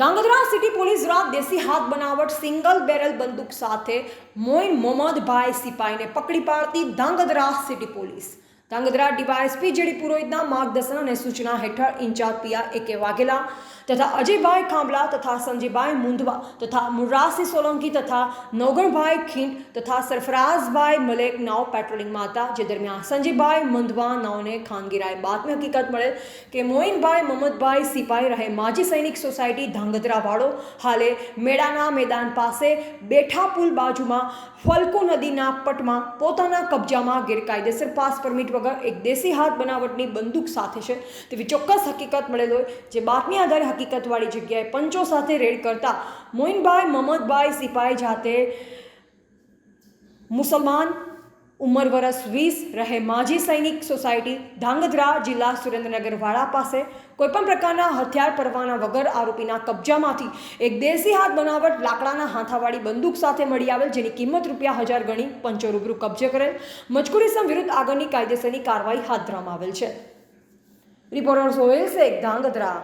Dhrangadhra city police દ્વારા દેશી હાથ બનાવટ સિંગલ બેરલ બંદૂક સાથે મોઇન મોહમ્મદભાઈ સિપાઈને પકડી પાડતી Dhangadhra city police. Dhangadhra DYSP JD પુરોહિતના માર્ગદર્શન અને સૂચના હેઠળ ઇન્ચાર્જ પિયા એ કે વાઘેલા તથા અજયભાઈ ખાંભલા તથા સંજયભાઈ મુંદવા તથા મુરાસી સોલંકી તથા નવગણભાઈ ખીંડ તથા સરફરાઝભાઈ મલેક નાવ પેટ્રોલિંગમાં હતા જે દરમિયાન સંજયભાઈ મુંધવા નાવને ખાનગીરાએ બાતમી હકીકત મળે કે મોઇનભાઈ મોહમ્મદભાઈ સિપાઈ રહે માજી સૈનિક સોસાયટી ધાંગધ્રાવાળો. હાલે મેળાના મેદાન પાસે બેઠા પુલ બાજુમાં ફલ્કુ નદીના પટમાં પોતાના કબજામાં ગેરકાયદેસર પાસ પરમિટ વગર એક દેશી હાથ બનાવટની બંદૂક સાથે છે. તેવી ચોક્કસ હકીકત મળેલો જે બાતમી આધારે હકીકતવાળી જગ્યાએ પંચો સાથે રેડ કરતા મોઇનભાઈ મહમદભાઈ સિપાઈ જાતે મુસલમાન ઉંમર વરસ વીસ રહે માજી સૈનિક સોસાયટી ધાંગધ્રા જિલ્લા સુરેન્દ્રનગર વાળા પાસે કોઈપણ પ્રકારના હથિયાર પરવાના વગર આરોપીના કબજામાંથી એક દેશી હાથ બનાવટ લાકડાના હાથાવાળી બંદૂક સાથે મળી આવેલ, જેની કિંમત રૂપિયા હજાર ગણી પંચો રૂબરૂ કબજે કરેલ. મજકુરીસમ વિરુદ્ધ આગળની કાયદેસરની કાર્યવાહી હાથ ધરવામાં આવેલ છે. રિપોર્ટર સોહેલ શેખ, ધાંગધ્રા.